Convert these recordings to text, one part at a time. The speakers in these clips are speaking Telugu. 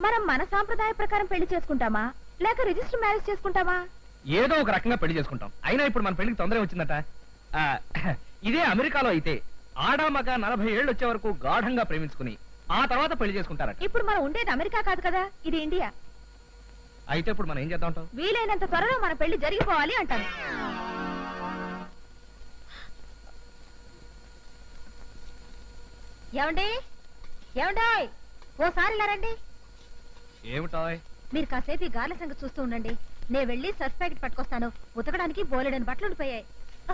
మనం మన సాంప్రదాయ ప్రకారం పెళ్ళి చేసుకుంటామా? లేక రిజిస్టర్ మ్యారేజ్ చేసుకుంటామా? ఏదో ఒక రకంగా పెళ్ళి చేసుకుంటాం. అయినా ఇప్పుడు మన పెళ్ళికి తొందర వచ్చిందట. ఆ, ఇదే అమెరికాలో అయితే ఆడా మగ నలభై ఏళ్ళు వచ్చే వరకు గాఢంగా ప్రేమించుకుని ఆ తర్వాత పెళ్ళి చేసుకుంటారట. ఇప్పుడు మనం ఉండేది అమెరికా కాదు కదా? ఇది ఇండియా. అయితే ఇప్పుడు మనం ఏం చేద్దాం అంటావ్? వీలైనంత త్వరలో మన పెళ్ళి జరిగిపోవాలి అంటాను. ఏమండి? ఏమండాయ్ ఓసారి ఇలా రండి. ఏమిటాయ్? మీరు కాసేపు ఈ గార్ల సంగతి చూస్తూ ఉండండి. నేను వెళ్ళి సర్ఫ్ ప్యాకెట్ పట్టుకొస్తాను. ఉతకడానికి బోలెడని బట్టలు ఉండిపోయాయి.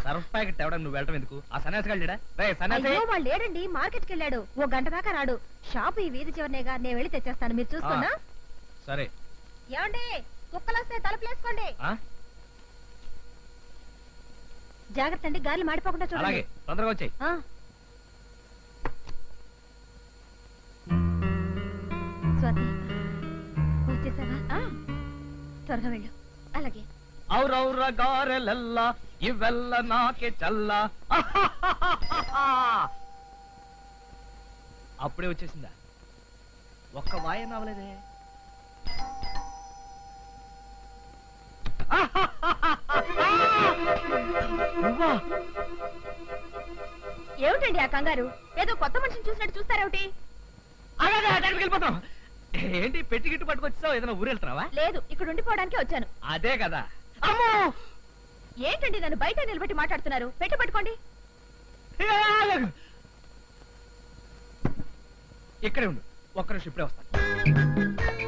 సర్ఫ్ ప్యాకెట్ తేవడం నువ్వు వెళ్ళటం ఎందుకు? ఆ సన్యాసి గారు రే సన్యాసి! అయ్యో వాళ్ళు లేడండి. మార్కెట్కి వెళ్ళాడు. ఓ గంట దాకా రాడు. షాపు ఈ వీధి చివరినేగా నేను వెళ్ళి తెచ్చేస్తాను. మీరు చూస్తున్నా. సరే. ఏమండి? కుక్కలు వస్తే తలుపులేసుకోండి ఆ? జాగ్రత్త అండి. గాలి మాడిపోకుండా అలాగే. చూడండి తొందరగా వచ్చాయి. త్వరగా వెళ్ళు అలాగే. ఔరౌర గారెలెల్ల ఇవెల్ల నాకే చల్ల. అప్పుడే వచ్చేసిందా? ఒక్క వాయ నవ్వలేదే నువ్వా? ఏమిటండి ఆ కంగారు? ఏదో కొత్త మనిషిని చూసినట్టు చూస్తారేమిటి? వెళ్ళిపోతాం. ఏంటి పెట్టి గిట్టు పట్టుకొచ్చావు ఏదైనా ఊరు వెళ్తున్నావా? లేదు ఇక్కడ ఉండిపోవడానికి వచ్చాను. అదే కదా. అమ్మో! ఏంటండి నన్ను బయట నిలబెట్టి మాట్లాడుతున్నారు? పెట్టి పట్టుకోండి. ఇక్కడే ఉండు. ఒక్క నిమిషం ఇప్పుడే వస్తాను.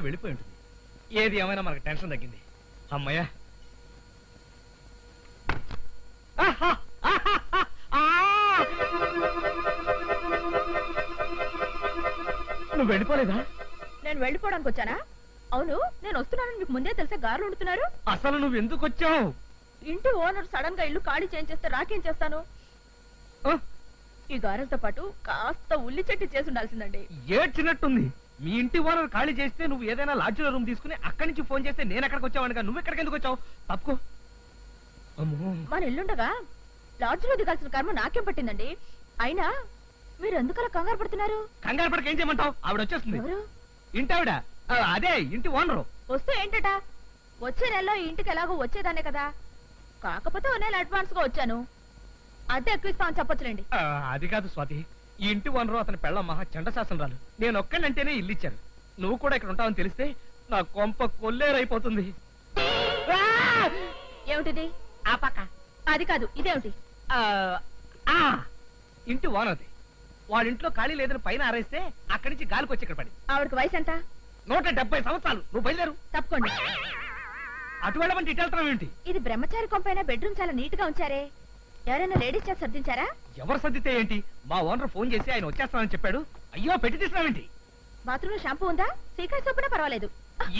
బహుశా వెళ్ళిపోయి ఉంటుంది. ఏది ఏమైనా మనకు టెన్షన్ తగ్గింది. అమ్మయ్యా! నువ్వు వెళ్ళిపోలేదా? నేను వెళ్ళిపోవడానికి వచ్చానా? అవును నేను వస్తున్నానని మీకు ముందే తెలిసే గారులు ఉంటున్నారు అసలు నువ్వు ఎందుకు వచ్చావు? ఇంటి ఓనర్ సడన్గా ఇల్లు ఖాళీ చేయించేస్తే రాకేం చేస్తాను? ఈ గారెలతో పాటు కాస్త ఉల్లి చెట్టు చేసి ఉండాల్సిందండి. ఏడ్చినట్టుంది. మీ ఇంటి ఓనర్ ఖాళీ చేస్తే నువ్వు ఏదైనా లాడ్జ్లో రూమ్ తీసుకుని అక్కడి నుంచి ఫోన్ చేస్తే నేను ఎక్కడికి వచ్చావనుక నువ్వు ఎక్కడికి ఎందుకు వచ్చావు? తప్పుకో. అమ్మో. మన ఇల్లుండగా లాడ్జ్లో దిగాల్సిన కర్మ నాకేం పట్టిందండి? అయినా మీరు ఎందుకలా కంగారు పడుతున్నారు? కంగారు పడక ఏం చేయమంటావు? ఆవిడ వచ్చేస్తుంది. ఎవరు? ఇంటి ఆవిడ. ఆ, అదే ఇంటి ఓనరు. వస్తే ఏంటట? వచ్చే నెలలో ఈ ఇంటికి ఎలాగో వచ్చేదానే కదా. కాకపోతే ఓ నెల అడ్వాన్స్గా వచ్చాను. అద్దె ఎక్కువ ఇస్తామని చెప్పొచ్చులేండి. అది కాదు స్వాతి. ఈ ఇంటి ఓనరు అతని పెళ్ళ మహా చండశాసనరాలు నేను ఒక్కళ్ళంటేనే ఇల్లు ఇచ్చాను నువ్వు కూడా ఇక్కడ ఉంటావని తెలిస్తే నా కొంప కొల్లేరైపోతుంది! ఏమిటిది? ఆ పక్క. అది కాదు ఇదేమిటి? ఇంటి ఓనర్ది. వాళ్ళ ఇంట్లో ఖాళీ లేదని పైన ఆరేస్తే అక్కడి నుంచి గాలికి వచ్చి ఇక్కడ పడి. ఆవిడకి వయసు ఎంత? నూట డెబ్బై సంవత్సరాలు. నువ్వు బయలుదేరు. తప్పకోండి. అటు వెళ్ళమంటే ఇటు వెళ్తున్నావు ఏంటి ఇది బ్రహ్మచారి కొంపైన బెడ్రూమ్ చాలా నీట్గా ఉంచారే. ఎవరైనా లేడీస్ చేత సర్దించారా? ఎవరు సర్దితే ఏంటి? మా ఓనర్ ఫోన్ చేసి ఆయన వచ్చేస్తానని చెప్పాడు. అయ్యో పెట్టి తీసినావేంటి? బాత్రూమ్లో షాంపూ ఉందా? సీకాయ సోపునా పర్వాలేదు.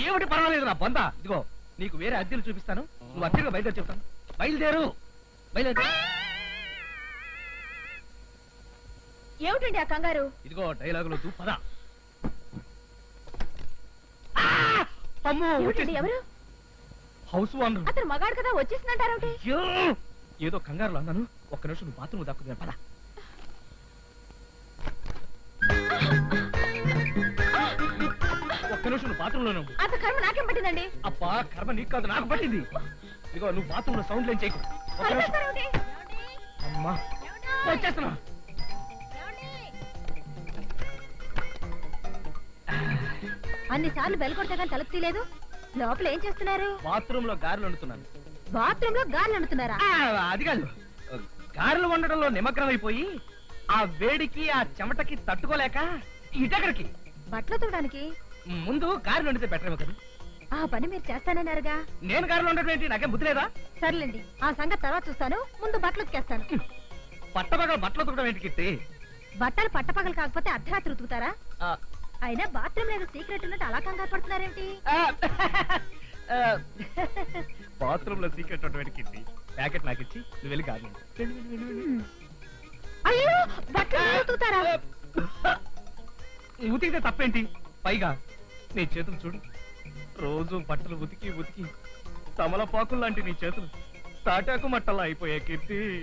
ఏమిటి పర్వాలేదు నా బొంద? ఇదిగో నీకు వేరే అద్దెలు చూపిస్తాను. నువ్వు అద్దెగా బయలుదేరి చెప్తాను. బయలుదేరు. బయలుదేరు. ఏమిటండి ఆ కంగారు? ఇదిగో డైలాగులు తూ పద! అమ్మో ఏమిటండి. ఎవరు? House owner. అతను మగాడు కదా వచ్చేసిందంటారేమిటి అయ్యో! ఏదో కంగారులో అన్నాను. ఒక్క నిమిషం నువ్వు బాత్రూమ్ దక్కుతుంది పద. ఒక్క నిమిషం నువ్వు బాత్రూమ్లోనే ఉండు. అంత కర్మ నాకేం పట్టిందండి? అబ్బా కర్మ నీకు కాదు నాకు పట్టింది. ఇదిగో నువ్వు బాత్రూమ్లో సౌండ్ లేని చేయకు. ఒక్క నిమిషం. అరుస్తారేమిటి? అమ్మా. వచ్చేస్తున్నా. అన్ని సార్లు బెల్ కొడితే కానీ తలుపు తీయలేదు. లోపల ఏం చేస్తున్నారు? బాత్రూమ్లో గారెలు వండుతున్నాను. బాత్రూమ్లో అంటున్నారా ఆ, అది కాదు. గారెలు వండడంలో నిమగ్నం అయిపోయి ఆ వేడికి ఆ చెమటకి తట్టుకోలేక ఇటెక్కడికి బట్టలు తోడానికి ముందు గారెలు వండితే బెటర్ కదా. ఆ పని మీరు చేస్తానన్నారుగా. నేను కారులో ఉండటం ఏంటి? నాకేం బుద్ధి లేదా? సర్లేండి ఆ సంగతి తర్వాత చూస్తాను. ముందు బట్టలు ఉతికేస్తాను. పట్టబగల బట్టలు ఉతకడం ఏంటి కీర్తి? బట్టలు పట్టపగలు కాకపోతే అర్ధరాత్రి ఉతుకుతారా? ఆ, అయినా బాత్రూమ్ లేదు సీక్రెట్ ఉన్నట్టు అలా కంగారు ఆ, ఆ, బాత్రూమ్లో సీక్రెట్ ఉండటం కీర్తి ప్యాకెట్ నాకు ఇచ్చి నువ్వు వెళ్ళి కాదు. అయ్యో బట్టలు మీరు ఉతుకుతారా? ఉతికితే తప్పేంటి? పైగా నీ చేతులు చూడు. రోజు బట్టలు ఉతికి ఉతికి తమలపాకులు లాంటి నీ చేతులు తాటాకు మట్టలా అయిపోయాయి కీర్తి.